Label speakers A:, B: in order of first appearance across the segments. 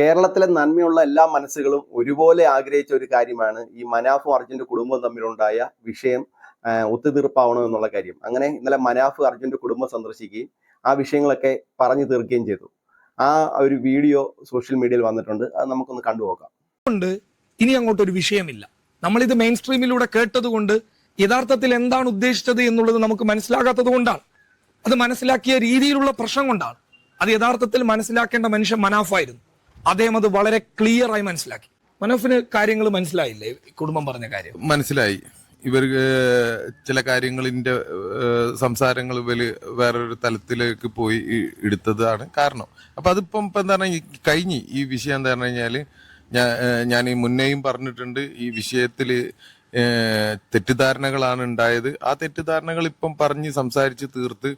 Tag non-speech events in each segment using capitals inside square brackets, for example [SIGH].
A: കേരളത്തിലെ നന്മയുള്ള എല്ലാ മനസ്സുകളും ഒരുപോലെ ആഗ്രഹിച്ച ഒരു കാര്യമാണ് ഈ മനാഫ് അർജുന്റെ കുടുംബം തമ്മിലുണ്ടായ വിഷയം ഒത്തുതീർപ്പാവണം എന്നുള്ള കാര്യം. അങ്ങനെ ഇന്നലെ മനാഫ് അർജുന്റെ കുടുംബം സന്ദർശിക്കുകയും ആ വിഷയങ്ങളൊക്കെ പറഞ്ഞു തീർക്കുകയും ചെയ്തു. ആ ഒരു വീഡിയോ സോഷ്യൽ മീഡിയയിൽ വന്നിട്ടുണ്ട്. അത് നമുക്കൊന്ന് കണ്ടുപോക്കാം
B: കൊണ്ട് ഇനി അങ്ങോട്ട് ഒരു വിഷയമില്ല. നമ്മളിത് മെയിൻ സ്ട്രീമിലൂടെ കേട്ടതുകൊണ്ട് യഥാർത്ഥത്തിൽ എന്താണ് ഉദ്ദേശിച്ചത് എന്നുള്ളത് നമുക്ക് മനസ്സിലാകാത്തത് കൊണ്ടാണ്. അത് മനസ്സിലാക്കിയ രീതിയിലുള്ള പ്രശ്നം കൊണ്ടാണ്. അത് യഥാർത്ഥത്തിൽ മനസ്സിലാക്കേണ്ട മനുഷ്യൻ മനാഫായിരുന്നു. അദ്ദേഹം അത് വളരെ ക്ലിയർ ആയി മനസ്സിലാക്കി. മനോഫിന് കാര്യങ്ങൾ മനസ്സിലായില്ലേ? കുടുംബം പറഞ്ഞ കാര്യം.
C: മനസ്സിലായി. ഇവർക്ക് ചില കാര്യങ്ങളിന്റെ സംസാരങ്ങൾ ഇവർ വേറൊരു തലത്തിലേക്ക് പോയി എടുത്തതാണ് കാരണം. അപ്പൊ അതിപ്പം ഇപ്പൊ എന്താ പറഞ്ഞാൽ കഴിഞ്ഞ് ഈ വിഷയം എന്താ പറഞ്ഞു കഴിഞ്ഞാൽ ഞാൻ ഞാൻ ഈ മുന്നേയും പറഞ്ഞിട്ടുണ്ട് ഈ വിഷയത്തിൽ തെറ്റിദ്ധാരണകളാണ് ഉണ്ടായത്. ആ തെറ്റിദ്ധാരണകൾ ഇപ്പം പറഞ്ഞ് സംസാരിച്ച് തീർത്ത്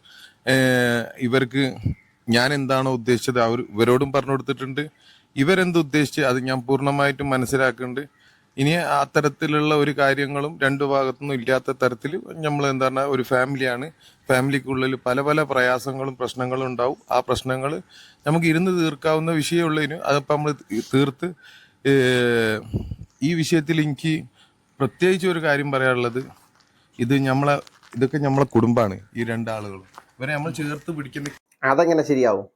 C: ഇവർക്ക് ഞാൻ എന്താണോ ഉദ്ദേശിച്ചത് അവർ ഇവരോടും പറഞ്ഞു കൊടുത്തിട്ടുണ്ട് ഇവരെന്ത് ഉദ്ദേശിച്ച് അത് ഞാൻ പൂർണമായിട്ടും മനസ്സിലാക്കുന്നുണ്ട്. ഇനി അത്തരത്തിലുള്ള ഒരു കാര്യങ്ങളും രണ്ടു ഭാഗത്തുനിന്നും ഇല്ലാത്ത തരത്തിൽ നമ്മൾ എന്താണ് ഒരു ഫാമിലിയാണ്. ഫാമിലിക്കുള്ളിൽ പല പല പ്രയാസങ്ങളും പ്രശ്നങ്ങളും ഉണ്ടാവും. ആ പ്രശ്നങ്ങൾ നമുക്ക് ഇരുന്ന് തീർക്കാവുന്ന വിഷയമുള്ളതിന് അതിപ്പോൾ നമ്മൾ തീർത്ത് ഈ വിഷയത്തിൽ എനിക്ക് പ്രത്യേകിച്ച് ഒരു കാര്യം പറയാനുള്ളത്. ഇത് നമ്മളെ ഇതൊക്കെ നമ്മളെ കുടുംബമാണ് ഈ രണ്ടാളുകളും. ഇവരെ നമ്മൾ ചേർത്ത് പിടിക്കുന്ന
A: അതെങ്ങനെ ശരിയാവും?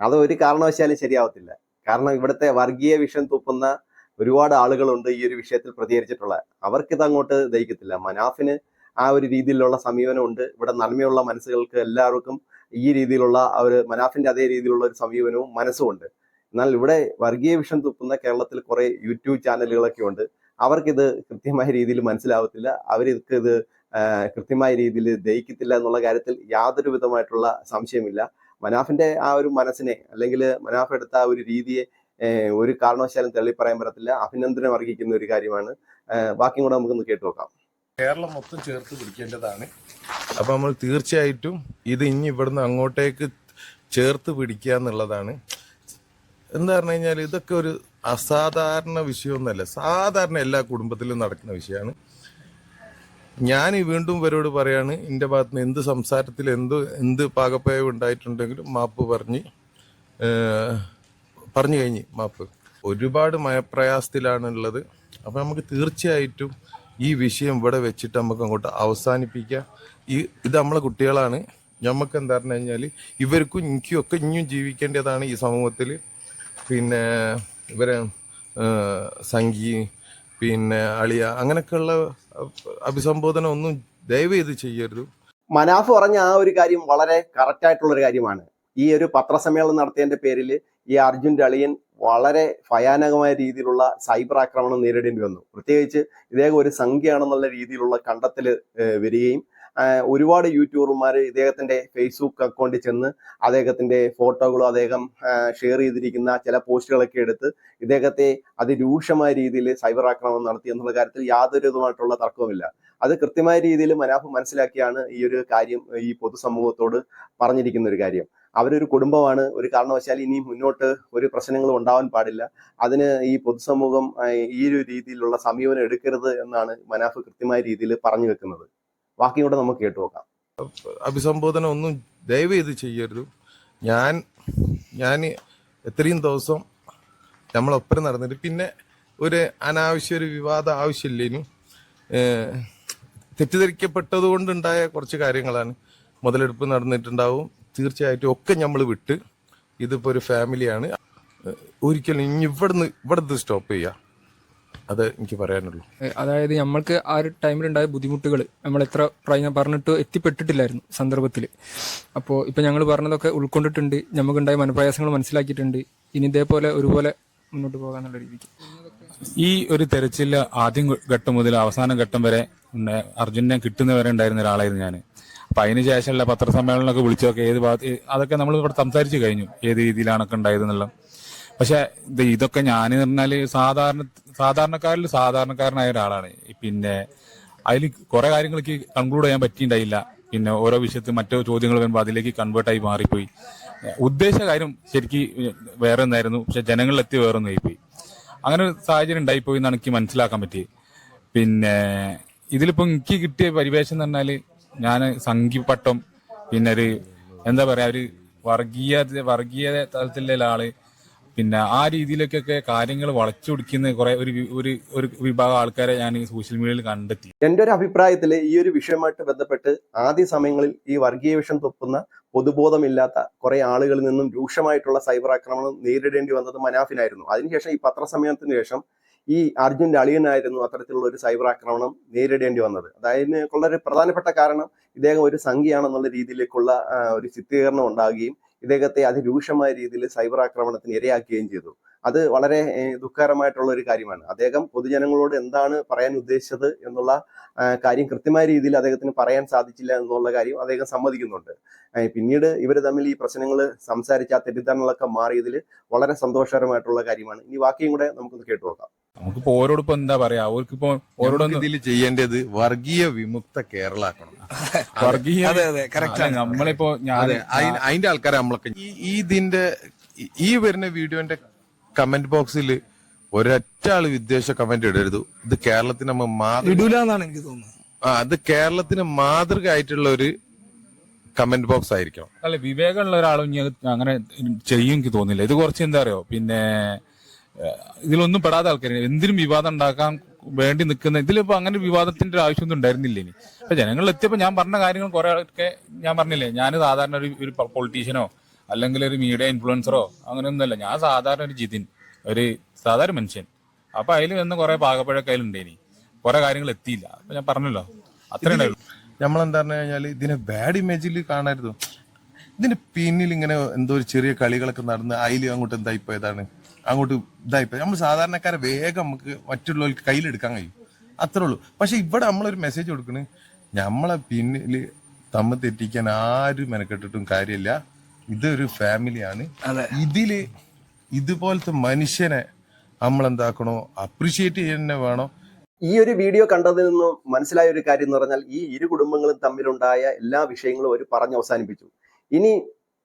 A: അത് ഒരു കാരണവശാലും ശരിയാവത്തില്ല. കാരണം ഇവിടുത്തെ വർഗീയ വിഷം തുപ്പുന്ന ഒരുപാട് ആളുകളുണ്ട് ഈ ഒരു വിഷയത്തിൽ പ്രതികരിച്ചിട്ടുള്ള അവർക്കിത് അങ്ങോട്ട് ദഹിക്കത്തില്ല. മനാഫിന് ആ ഒരു രീതിയിലുള്ള സമീപനമുണ്ട്. ഇവിടെ നന്മയുള്ള മനസ്സുകൾക്ക് എല്ലാവർക്കും ഈ രീതിയിലുള്ള ഒരു മനാഫിന്റെ അതേ രീതിയിലുള്ള ഒരു സമീപനവും മനസ്സുമുണ്ട് എന്നാൽ ഇവിടെ വർഗീയ വിഷം തുപ്പുന്ന കേരളത്തിൽ കുറെ യൂട്യൂബ് ചാനലുകളൊക്കെ ഉണ്ട്. അവർക്കിത് കൃത്യമായ രീതിയിൽ മനസ്സിലാവത്തില്ല. അവർക്ക് ഇത് കൃത്യമായ രീതിയിൽ ദഹിക്കത്തില്ല എന്നുള്ള കാര്യത്തിൽ യാതൊരു വിധമായിട്ടുള്ള സംശയമില്ല. മനാഫിന്റെ ആ ഒരു മനസ്സിനെ അല്ലെങ്കിൽ മനാഫ് എടുത്ത ആ ഒരു രീതിയെ ഒരു കാരണവശാലും തള്ളി പറയാൻ പറ്റത്തില്ല. അഭിനന്ദനം അർഹിക്കുന്ന ഒരു കാര്യമാണ്. ബാക്കി കൂടെ നമുക്കൊന്ന് കേട്ടു നോക്കാം.
C: കേരളം മൊത്തം ചേർത്ത് പിടിക്കേണ്ടതാണ്. അപ്പൊ നമ്മൾ തീർച്ചയായിട്ടും ഇത് ഇനി ഇവിടുന്ന് അങ്ങോട്ടേക്ക് ചേർത്ത് പിടിക്കുക എന്നുള്ളതാണ്. എന്താ പറഞ്ഞു കഴിഞ്ഞാൽ ഇതൊക്കെ ഒരു അസാധാരണ വിഷയമൊന്നുമല്ല. സാധാരണ എല്ലാ കുടുംബത്തിലും നടക്കുന്ന വിഷയമാണ്. ഞാൻ വീണ്ടും ഇവരോട് പറയാണ് എന്റെ ഭാഗത്ത് നിന്ന് എന്ത് സംസാരത്തിൽ എന്ത് എന്ത് പാകപ്പയവ് ഉണ്ടായിട്ടുണ്ടെങ്കിലും മാപ്പ് പറഞ്ഞ് പറഞ്ഞു കഴിഞ്ഞ് മാപ്പ്. ഒരുപാട് മയപ്രയാസത്തിലാണുള്ളത്. അപ്പൊ നമുക്ക് തീർച്ചയായിട്ടും ഈ വിഷയം ഇവിടെ വെച്ചിട്ട് നമുക്ക് അങ്ങോട്ട് അവസാനിപ്പിക്കാം. ഈ ഇത് നമ്മളെ കുട്ടികളാണ്. നമുക്ക് എന്താ പറഞ്ഞു കഴിഞ്ഞാൽ ഇവർക്കും എനിക്കും ഒക്കെ ഇനിയും ജീവിക്കേണ്ടതാണ് ഈ സമൂഹത്തിൽ പിന്നെ ഇവരെ സംഗി പിന്നെ അളിയ അങ്ങനെയൊക്കെയുള്ള അഭിസംബോധന ഒന്നും ദയവ് ചെയ്ത് ചെയ്യരുത്.
A: മനാഫ് പറഞ്ഞ ആ ഒരു കാര്യം വളരെ കറക്റ്റ് ആയിട്ടുള്ള ഒരു കാര്യമാണ്. ഈ ഒരു പത്രസമ്മേളനം നടത്തിയതിന്റെ പേരിൽ ഈ അർജുൻ അളിയൻ വളരെ ഭയാനകമായ രീതിയിലുള്ള സൈബർ ആക്രമണം നേരിടേണ്ടി വന്നു. പ്രത്യേകിച്ച് ഇദ്ദേഹം ഒരു സംഖ്യയാണെന്നുള്ള രീതിയിലുള്ള കണ്ടെത്തൽ വരികയും ഒരുപാട് യൂട്യൂബർമാർ ഇദ്ദേഹത്തിന്റെ ഫേസ്ബുക്ക് അക്കൗണ്ടിൽ ചെന്ന് അദ്ദേഹത്തിന്റെ ഫോട്ടോകളും അദ്ദേഹം ഷെയർ ചെയ്തിരിക്കുന്ന ചില പോസ്റ്റുകളൊക്കെ എടുത്ത് ഇദ്ദേഹത്തെ അതിരൂക്ഷമായ രീതിയിൽ സൈബർ ആക്രമണം നടത്തി എന്നുള്ള കാര്യത്തിൽ യാതൊരു വിധമായിട്ടുള്ള തർക്കവുമില്ല. അത് കൃത്യമായ രീതിയിൽ മനാഫ് മനസ്സിലാക്കിയാണ് ഈ ഒരു കാര്യം ഈ പൊതുസമൂഹത്തോട് പറഞ്ഞിരിക്കുന്ന ഒരു കാര്യം. അവരൊരു കുടുംബമാണ് ഒരു കാരണവശാൽ ഇനി മുന്നോട്ട് ഒരു പ്രശ്നങ്ങളും ഉണ്ടാവാൻ പാടില്ല. അതിന് ഈ പൊതുസമൂഹം ഈ ഒരു രീതിയിലുള്ള സമീപനം എടുക്കരുത് എന്നാണ് മനാഫ് കൃത്യമായ രീതിയിൽ പറഞ്ഞു വെക്കുന്നത്. ബാക്കി കൂടെ നമുക്ക് കേട്ടു നോക്കാം.
C: അഭിസംബോധന ഒന്നും ദയവ് ചെയ്ത് ചെയ്യരുത്. ഞാൻ ഞാൻ എത്രയും ദിവസം നമ്മളൊപ്പം നടന്നിട്ട് പിന്നെ ഒരു അനാവശ്യ ഒരു വിവാദം ആവശ്യമില്ലേനും തെറ്റിദ്ധരിക്കപ്പെട്ടത് കൊണ്ടുണ്ടായ കുറച്ച് കാര്യങ്ങളാണ് മുതലെടുപ്പ് നടന്നിട്ടുണ്ടാവും. തീർച്ചയായിട്ടും ഒക്കെ നമ്മൾ വിട്ട് ഇതിപ്പോ ഒരു ഫാമിലിയാണ് ഒരിക്കലും ഇനി ഇവിടുന്ന് ഇവിടുന്ന് സ്റ്റോപ്പ് ചെയ്യുക അത് എനിക്ക് പറയാനുള്ളൂ.
D: അതായത് നമ്മൾക്ക് ആ ഒരു ടൈമിലുണ്ടായ ബുദ്ധിമുട്ടുകൾ നമ്മൾ എത്ര പ്രായം പറഞ്ഞിട്ട് എത്തിപ്പെട്ടിട്ടില്ലായിരുന്നു സന്ദർഭത്തിൽ അപ്പോൾ ഇപ്പം ഞങ്ങൾ പറഞ്ഞതൊക്കെ ഉൾക്കൊണ്ടിട്ടുണ്ട് നമുക്കുണ്ടായ മനപ്രയാസങ്ങൾ മനസ്സിലാക്കിയിട്ടുണ്ട് ഇനി ഇതേപോലെ ഒരുപോലെ മുന്നോട്ട് പോകാന്നുള്ള രീതിക്ക്.
E: ഈ ഒരു തെരച്ചിൽ ആദ്യം ഘട്ടം മുതൽ അവസാന ഘട്ടം വരെ. അർജുനെ കിട്ടുന്നവരെ ഉണ്ടായിരുന്ന ഒരാളായിരുന്നു ഞാൻ അപ്പൊ അതിന് ശേഷമുള്ള പത്രസമ്മേളനമൊക്കെ വിളിച്ചൊക്കെ ഏത് ഭാഗത്ത് അതൊക്കെ നമ്മൾ ഇവിടെ സംസാരിച്ചു കഴിഞ്ഞു. ഏത് രീതിയിലാണൊക്കെ ഉണ്ടായതെന്നുള്ള പക്ഷെ ഇത് ഇതൊക്കെ ഞാൻ പറഞ്ഞാൽ സാധാരണ സാധാരണക്കാരിൽ സാധാരണക്കാരനായ ഒരാളാണ്. പിന്നെ അതിൽ കുറെ കാര്യങ്ങൾക്ക് കൺക്ലൂഡ് ചെയ്യാൻ പറ്റിയിട്ടുണ്ടായില്ല. പിന്നെ ഓരോ വിഷയത്തിൽ മറ്റോ ചോദ്യങ്ങൾ വരുമ്പോൾ അതിലേക്ക് കൺവേർട്ടായി മാറിപ്പോയി. ഉദ്ദേശ കാര്യം ശരിക്ക് വേറെ ഒന്നായിരുന്നു. പക്ഷെ ജനങ്ങളിലെത്തി വേറെ ഒന്നായിപ്പോയി അങ്ങനെ ഒരു സാഹചര്യം ഉണ്ടായിപ്പോയി എന്നാണ് എനിക്ക് മനസ്സിലാക്കാൻ പറ്റിയത് പിന്നെ ഇതിലിപ്പോ എനിക്ക് കിട്ടിയ പരിവേഷം എന്ന് പറഞ്ഞാൽ ഞാൻ സംഘിപ്പട്ടം പിന്നെ ഒരു എന്താ പറയാ ഒരു വർഗീയ വർഗീയ തലത്തിലുള്ള ആൾ പിന്നെ ആ രീതിയിലേക്കൊക്കെ കാര്യങ്ങൾ വളച്ചൊടിക്കുന്ന കുറെ ഒരു ഒരു ഒരു വിഭാഗം ആൾക്കാരെ ഞാൻ ഈ സോഷ്യൽ മീഡിയയിൽ കണ്ടെത്തി.
A: എന്റെ ഒരു അഭിപ്രായത്തിൽ ഈ ഒരു വിഷയമായിട്ട് ബന്ധപ്പെട്ട് ആദ്യ സമയങ്ങളിൽ ഈ വർഗീയ വിഷം തൊപ്പുന്ന പൊതുബോധമില്ലാത്ത കുറെ ആളുകളിൽ നിന്നും രൂക്ഷമായിട്ടുള്ള സൈബർ ആക്രമണം നേരിടേണ്ടി വന്നത് മനാഫിനായിരുന്നു അതിനുശേഷം ഈ പത്രസമ്മേളനത്തിന് ശേഷം ഈ അർജുന്റെ അളിയനായിരുന്നു അത്തരത്തിലുള്ള ഒരു സൈബർ ആക്രമണം നേരിടേണ്ടി വന്നത്. അതായത് വളരെ പ്രധാനപ്പെട്ട കാരണം ഇദ്ദേഹം ഒരു സംഖ്യയാണെന്നുള്ള രീതിയിലേക്കുള്ള ഒരു ചിത്രീകരണം ഉണ്ടാകുകയും ഇദ്ദേഹത്തെ അതിരൂക്ഷമായ രീതിയിൽ സൈബർ ആക്രമണത്തിന് ഇരയാക്കുകയും ചെയ്തു. അത് വളരെ ദുഃഖകരമായിട്ടുള്ള ഒരു കാര്യമാണ്. അദ്ദേഹം പൊതുജനങ്ങളോട് എന്താണ് പറയാൻ ഉദ്ദേശിച്ചത് എന്നുള്ള കാര്യം കൃത്യമായ രീതിയിൽ അദ്ദേഹത്തിന് പറയാൻ സാധിച്ചില്ല എന്നുള്ള കാര്യം അദ്ദേഹം സമ്മതിക്കുന്നുണ്ട്. പിന്നീട് ഇവർ തമ്മിൽ ഈ പ്രശ്നങ്ങൾ സംസാരിച്ച് ആ തെറ്റിദ്ധാരണകളൊക്കെ മാറിയതിൽ വളരെ സന്തോഷകരമായിട്ടുള്ള കാര്യമാണ്. ഇനി ബാക്കിയും കൂടെ നമുക്കൊന്ന് കേട്ടു നോക്കാം.
E: നമുക്കിപ്പോ ഓരോടിപ്പോ എന്താ പറയാ അവർക്കിപ്പോ ഓരോടൊന്നും
C: ഇതിൽ ചെയ്യേണ്ടത് വർഗീയ വിമുക്ത കേരള ആക്കണം [LAUGHS]
E: വർഗീയ
B: അതെ അതെ കറക്റ്റ്
E: നമ്മളിപ്പോ ഞാൻ
C: അതെ അതിന്റെ ആൾക്കാരെ നമ്മളൊക്കെ. ഈ ഈ ഇതിന്റെ ഈ- ഈ വരുന്ന വീഡിയോന്റെ കമന്റ് ബോക്സിൽ ഒരൊറ്റ ആൾ വിദ്വേഷ കമന്റ് ഇടരുത്. ഇത് കേരളത്തിന് നമ്മ മാതൃ
B: ഇടൂല എന്നാണ് എനിക്ക് തോന്നുന്നത്.
C: ആ അത് കേരളത്തിന് മാതൃക ആയിട്ടുള്ള ഒരു കമന്റ് ബോക്സ് ആയിരിക്കണം.
E: അല്ല വിവേകമുള്ള ഒരാളും ഇനി അത് അങ്ങനെ ചെയ്യും എനിക്ക് തോന്നില്ല ഇത് കുറച്ച് എന്താ അറിയോ? പിന്നെ ഇതിലൊന്നും പെടാത്ത ആൾക്കാർ എന്തിനും വിവാദം ഉണ്ടാക്കാൻ വേണ്ടി നിൽക്കുന്ന ഇതിലിപ്പോ അങ്ങനെ വിവാദത്തിന്റെ ഒരു ആവശ്യമൊന്നും ഉണ്ടായിരുന്നില്ല ഇനി? അപ്പൊ ജനങ്ങളിൽ എത്തിയപ്പോ ഞാൻ പറഞ്ഞ കാര്യങ്ങൾ കുറെ ഒക്കെ ഞാൻ പറഞ്ഞില്ലേ ഞാൻ സാധാരണ ഒരു ഒരു പൊളിറ്റീഷ്യനോ അല്ലെങ്കിൽ ഒരു മീഡിയ ഇൻഫ്ലുവൻസറോ അങ്ങനെയൊന്നുമല്ല. ഞാൻ സാധാരണ ഒരു ജിതിൻ ഒരു സാധാരണ മനുഷ്യൻ. അപ്പൊ അതിൽ വന്ന് കുറെ പാകപ്പഴൊക്കെ അതിലുണ്ടേനി കുറെ കാര്യങ്ങൾ എത്തിയില്ല. അപ്പൊ ഞാൻ പറഞ്ഞല്ലോ. അത്രേ നമ്മൾ
C: നമ്മളെന്താ പറഞ്ഞു കഴിഞ്ഞാൽ ഇതിനെ ബാഡ് ഇമേജിൽ കാണരുത്. ഇതിന്റെ പിന്നിൽ ഇങ്ങനെ എന്തോ ഒരു ചെറിയ കളികളൊക്കെ നടന്ന് അതിലും അങ്ങോട്ട് എന്തായിപ്പോയതാണ് അങ്ങോട്ട് ഇതായിപ്പോ നമ്മൾ സാധാരണക്കാരെ വേഗം നമുക്ക് മറ്റുള്ളവർക്ക് കയ്യിലെടുക്കാൻ കഴിയും. അത്രേ ഉള്ളൂ. പക്ഷെ ഇവിടെ നമ്മളൊരു മെസ്സേജ് കൊടുക്കണ് നമ്മളെ പിന്നിൽ തമ്മിൽ തെറ്റിക്കാൻ ആരും മെനക്കെട്ടിട്ടും കാര്യമില്ല. ഇതൊരു ഫാമിലിയാണ്. ഇതിൽ ഇതുപോലത്തെ മനുഷ്യനെ നമ്മൾ എന്താക്കണോ അപ്രീഷിയേറ്റ് ചെയ്യുന്നേ വേണം?
A: ഈ ഒരു വീഡിയോ കണ്ടതിൽ നിന്നും മനസ്സിലായ ഒരു കാര്യം എന്ന് പറഞ്ഞാൽ ഈ ഇരു കുടുംബങ്ങളും തമ്മിലുണ്ടായ എല്ലാ വിഷയങ്ങളും അവർ പറഞ്ഞ് അവസാനിപ്പിച്ചു. ഇനി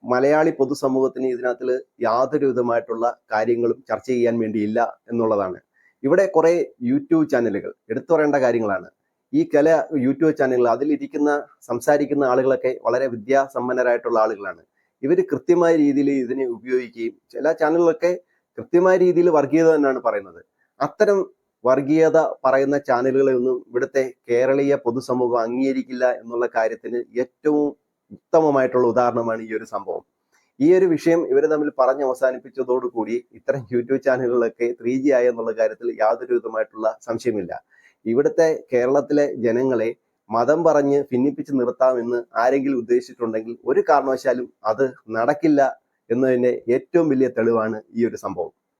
A: മലയാളി പൊതുസമൂഹത്തിന് ഇതിനകത്തിൽ യാതൊരു വിധമായിട്ടുള്ള കാര്യങ്ങളും ചർച്ച ചെയ്യാൻ വേണ്ടിയില്ല എന്നുള്ളതാണ്. ഇവിടെ കുറെ യൂട്യൂബ് ചാനലുകൾ എടുത്തു പറയേണ്ട കാര്യങ്ങളാണ്. ഈ കല യൂട്യൂബ് ചാനലുകൾ അതിലിരിക്കുന്ന സംസാരിക്കുന്ന ആളുകളൊക്കെ വളരെ വിദ്യാസമ്പന്നരായിട്ടുള്ള ആളുകളാണ്. ഇവർ കൃത്യമായ രീതിയിൽ ഇതിനെ ഉപയോഗിക്കുകയും ചില ചാനലുകളൊക്കെ കൃത്യമായ രീതിയിൽ വർഗീയത തന്നെയാണ് പറയുന്നത്. അത്തരം വർഗീയത പറയുന്ന ചാനലുകളെ ഒന്നും ഇവിടുത്തെ കേരളീയ പൊതുസമൂഹം അംഗീകരിക്കില്ല എന്നുള്ള കാര്യത്തിന് ഏറ്റവും ഉത്തമമായിട്ടുള്ള ഉദാഹരണമാണ് ഈ ഒരു സംഭവം. ഈ ഒരു വിഷയം ഇവർ തമ്മിൽ പറഞ്ഞ് അവസാനിപ്പിച്ചതോടുകൂടി ഇത്തരം യൂട്യൂബ് ചാനലുകളൊക്കെ ത്രീ ജി ആയ എന്നുള്ള കാര്യത്തിൽ യാതൊരു വിധമായിട്ടുള്ള സംശയമില്ല. ഇവിടുത്തെ കേരളത്തിലെ ജനങ്ങളെ മതം പറഞ്ഞ് ഭിന്നിപ്പിച്ച് നിർത്താമെന്ന് ആരെങ്കിലും ഉദ്ദേശിച്ചിട്ടുണ്ടെങ്കിൽ ഒരു കാരണവശാലും അത് നടക്കില്ല എന്നതിന്റെ ഏറ്റവും വലിയ തെളിവാണ് ഈ ഒരു സംഭവം.